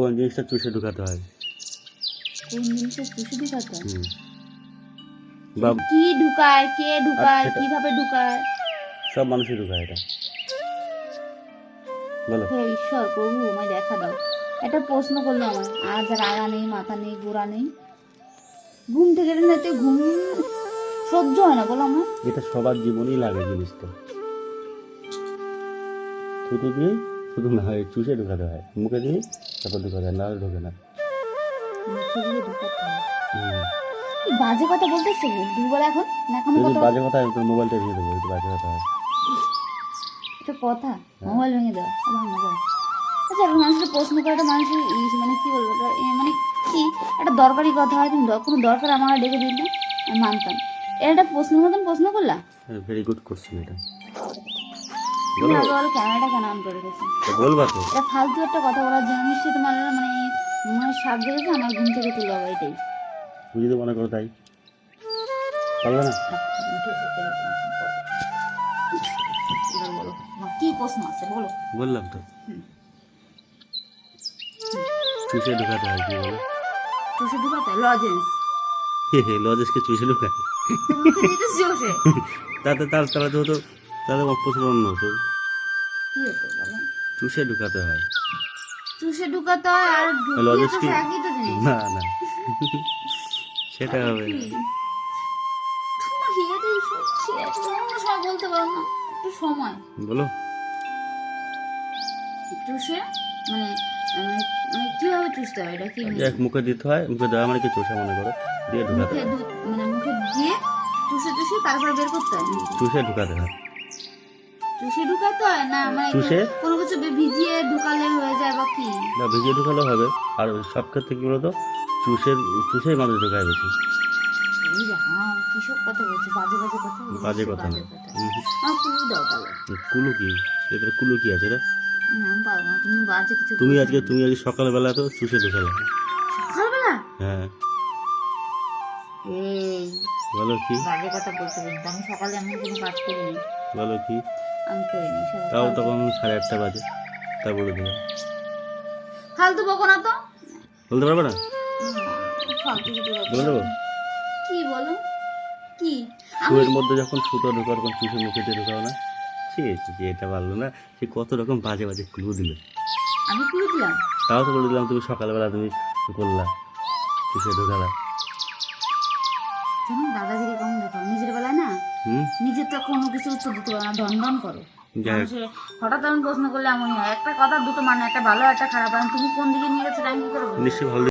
কোন জিনিসটা চুষে ঢুকাতে হয়? কোন জিনিসটা চুষে ঢুকাতে হয়? কি ঢুকায় কে ঢুকায় আচ্ছা। কীভাবে ঢুকায়? সব মানুষই ঢুকায় এটা। বলো। হে ঈশ্বর প্রভু আমায় দেখা দাও। একটা প্রশ্ন করল আমার। আজ আর আগা নেই মাথা নেই গোড়া নেই। ঘুম থেকে নিতে ঘুম সহ্য হয় না বলো আমার এটা সবার জীবনেই লাগে জিনিসটা। থুতু দিয়ে শুধু না হয় চুষে ঢুকাতে হয়। মুখে দিয়ে তারপর ঢুকাতে হয় নাহলে ঢোকে না। বাজে কথা বলতেছো দুর্বল এখন? না কথা বাজে কথা হয় তোর মোবাইলটা ভেঙে দেবো বাজে কথা হয়। এটা কথা মোবাইল ভেঙে দেওয়া ভাঙা যায় আচ্ছা মানুষকে প্রশ্ন করাটা মানুষের মানে কি বলব মানে কি? একটা দরকারি কথা হয় তুমি কোনো দরকার আমার ডেকে না আমি মানতাম। এটা একটা প্রশ্নের মতন প্রশ্ন করলা ভেরি গুড কোশ্চেন এটা। তুমি আগে বলো ক্যামেরাটা কেন অন করে গেছো বলবা তো। এটা ফালতু একটা কথা বলার জন্য মানে মনে সাপ আমার ঘুম থেকে তুলে হবে এটাই। তুমি যদি মনে করো তাই। পারবে না? এবার বলো তোমার কি প্রশ্ন আছে বলো। বললাম তো। হুম। চুষে ঢুকাতে হয় কি বলো? লজেন্স। হে হে চুষে ঢুকায় তাতে তার তাহলে তো হতো তাহলে প্রশ্ন হতো কি হতো বলো? চুষে ঢুকাতে হয়। চুষে ঢুকাতে হয় আর ঢুকিয়ে তো? একই তো জিনিস না না। সেটা হবে? তোমার হিয়াতে অন্য বলতে পারো না। একটু সময়। বলো। চুষে? মানে মানে মানে কীভাবে চুষতে হয়? এটা কি এক মুখে দিতে হয় মুখে দেওয়া মানে কি চুষা মনে করো? দিয়ে ঢুকাতে মুখে হয়। দু- মানে মুখে দিয়ে চুষে চুষে তারপরে বের করতে হয় চুষে ঢুকাতে হয়। চুষে ঢুকাতে হয় না মানে চুষে? কোনো কিছু ভিজিয়ে ঢুকালে হয়ে যায় বা কি? না ভিজিয়ে ঢুকালেও হবে। আর সব ক্ষেত্রে কি বলতো? চুষের চুষেই মানুষ ঢুকায় বেশি। হ্যাঁ বলছে? বাজে কথা বলছে, না কুলু কি? এটা কুলু কি আছে রে? আমি তুমি বলছো আজকে তুমি আজকে সকালবেলা তো চুষে ঢুকালে। সকালবেলা? হ্যাঁ। বলো কি? বাজে কথা বলতে আমি সকালে এমন কোনো কাজ করিনি। বলো কি? আমি করিনি তাও তখন সাড়ে আটটা বাজে তা বলে দিলাম। ফালতু বকো না তো। বলতে পারবে না? ফালতু কিছু বলে দেবো? কি বলো? কি? শুয়ের মধ্যে যখন সুতো ঢোকার তখন চুষে মুখে দিয়ে ঢোকাও না? সে যে এটা পারল না। সে কত রকম বাজে বাজে ক্লু দিল। আমি কুলু দিলাম। তাও তো বলে দিলাম তুমি সকালবেলা তুমি করলা চুষে ঢোকালা? জানো দাদাগিরি কেমন দেখো নিজের তো কোনো কিছু উত্তর দিতে পারো না ধন করো। হঠাৎ আমি প্রশ্ন করলে এমনই হয় একটা কথা দুটো মানে একটা ভালো একটা খারাপ আমি তুমি কোন দিকে নিয়ে গেছো আমি কি করব নিশ্চয়ই ভালো